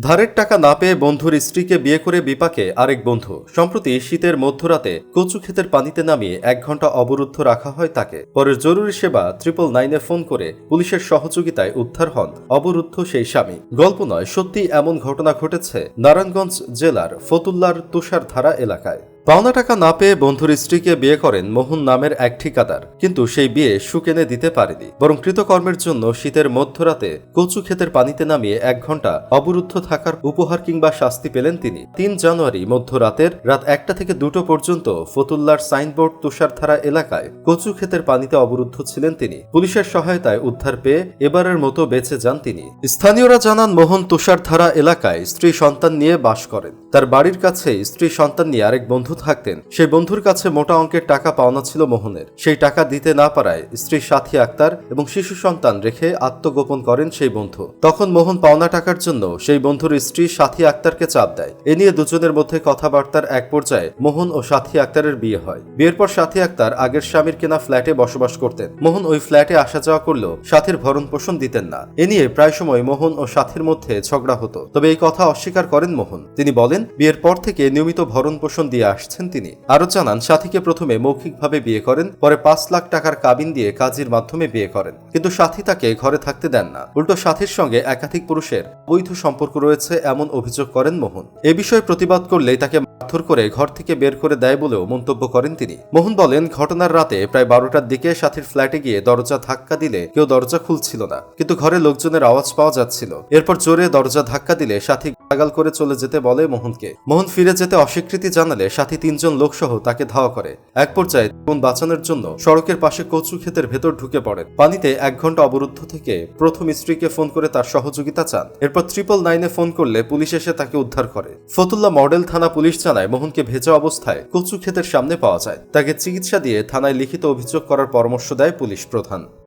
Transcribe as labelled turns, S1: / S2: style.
S1: ধারের টাকা না পেয়ে বন্ধুর স্ত্রীকে বিয়ে করে বিপাকে আরেক বন্ধু। সম্প্রতি শীতের মধ্যরাতে কচু ক্ষেতের পানিতে নামিয়ে এক ঘণ্টা অবরুদ্ধ রাখা হয় তাকে। পরে জরুরি সেবা ট্রিপল নাইনে ফোন করে পুলিশের সহযোগিতায় উদ্ধার হন অবরুদ্ধ সেই স্বামী। গল্প নয় সত্যি এমন ঘটনা ঘটেছে নারায়ণগঞ্জ জেলার ফতুল্লার তুষারধারা এলাকায়। পাওনা টাকা না পেয়ে বন্ধুর স্ত্রীকে বিয়ে করেন মোহন নামের এক ঠিকাদার। কিন্তু সেই বিয়ে সুকেনে দিতে পারেনি। বরং কৃতকর্মের জন্য শীতের মধ্যরাতে কচু ক্ষেতের পানিতে নামিয়ে এক ঘণ্টা অবরুদ্ধ থাকার উপহার কিংবা শাস্তি পেলেন তিনি। তিন জানুয়ারি মধ্যরাতের রাত একটা থেকে দুটো পর্যন্ত ফতুল্লার সাইনবোর্ড তুষারধারা এলাকায় কচু ক্ষেতের পানিতে অবরুদ্ধ ছিলেন তিনি। পুলিশের সহায়তায় উদ্ধার পেয়ে এবারের মতো বেঁচে যান তিনি। স্থানীয়রা জানান, মোহন তুষারধারা এলাকায় স্ত্রী সন্তান নিয়ে বাস করেন। তার বাড়ির কাছে স্ত্রী সন্তান নিয়ে আরেক বন্ধু থাকতেন। সেই বন্ধুর কাছে মোটা অঙ্কের টাকা পাওনা ছিল মোহনের। সেই টাকা দিতে না পারায় স্ত্রী সাথী আক্তার এবং শিশু সন্তান রেখে আত্মগোপন করেন সেই বন্ধু। তখন মোহন পাওনা টাকার জন্য সেই বন্ধুর স্ত্রী সাথী আক্তারকে চাপ দেয়। এ নিয়ে দুজনের মধ্যে কথাবার্তার এক পর্যায়ে মোহন ও সাথী আক্তারের বিয়ে হয়। বিয়ের পর সাথী আক্তার আগের স্বামীর কেনা ফ্ল্যাটে বসবাস করতেন। মোহন ওই ফ্ল্যাটে আসা যাওয়া করলেও সাথীর ভরণ পোষণ দিতেন না। এ নিয়ে প্রায় সময় মোহন ও সাথীর মধ্যে ঝগড়া হতো। তবে এই কথা অস্বীকার করেন মোহন। তিনি বলেন, বিয়ের পর থেকে নিয়মিত ভরণ পোষণ দিয়ে আসছেন তিনি। আরও জানান, সাথীকে প্রথমে মৌখিকভাবে বিয়ে করেন, পরে পাঁচ লাখ টাকার কাবিন দিয়ে কাজের মাধ্যমে বিয়ে করেন। কিন্তু সাথী তাকে ঘরে থাকতে দেন না। উল্টো সাথীর সঙ্গে একাধিক পুরুষের বৈধ সম্পর্ক রয়েছে, এমন অভিযোগ করেন মোহন। এ বিষয়ে প্রতিবাদ করলেই তাকে মারধর করে ঘর থেকে বের করে দেয় বলেও মন্তব্য করেন তিনি। মোহন বলেন, ঘটনার রাতে প্রায় বারোটার দিকে সাথীর ফ্ল্যাটে গিয়ে দরজা ধাক্কা দিলে কেউ দরজা খুলছিল না। কিন্তু ঘরে লোকজনের আওয়াজ পাওয়া যাচ্ছিল। এরপর জোরে দরজা ধাক্কা দিলে সাথী গালাগাল করে চলে যেতে বলে মোহনকে। মোহন ফিরে যেতে অস্বীকৃতি জানালে সাথী তিনজন লোকসহ তাকে ধাওয়া করে। এক পর্যায়ে জীবন বাঁচানোর জন্য সড়কের পাশে কচু ক্ষেতের ভেতর ঢুকে পড়েন। পানিতে এক ঘণ্টা অবরুদ্ধ থেকে প্রথম স্ত্রীকে ফোন করে তার সহযোগিতা চান। এরপর ট্রিপল নাইনে ফোন করলে পুলিশ এসে তাকে উদ্ধার করে। ফতুল্লা মডেল থানা পুলিশ জানায় মোহনকে ভেজা অবস্থায় কচু ক্ষেতের সামনে পাওয়া যায়। তাকে চিকিৎসা দিয়ে থানায় লিখিত অভিযোগ করার পরামর্শ দেয় পুলিশ প্রধান।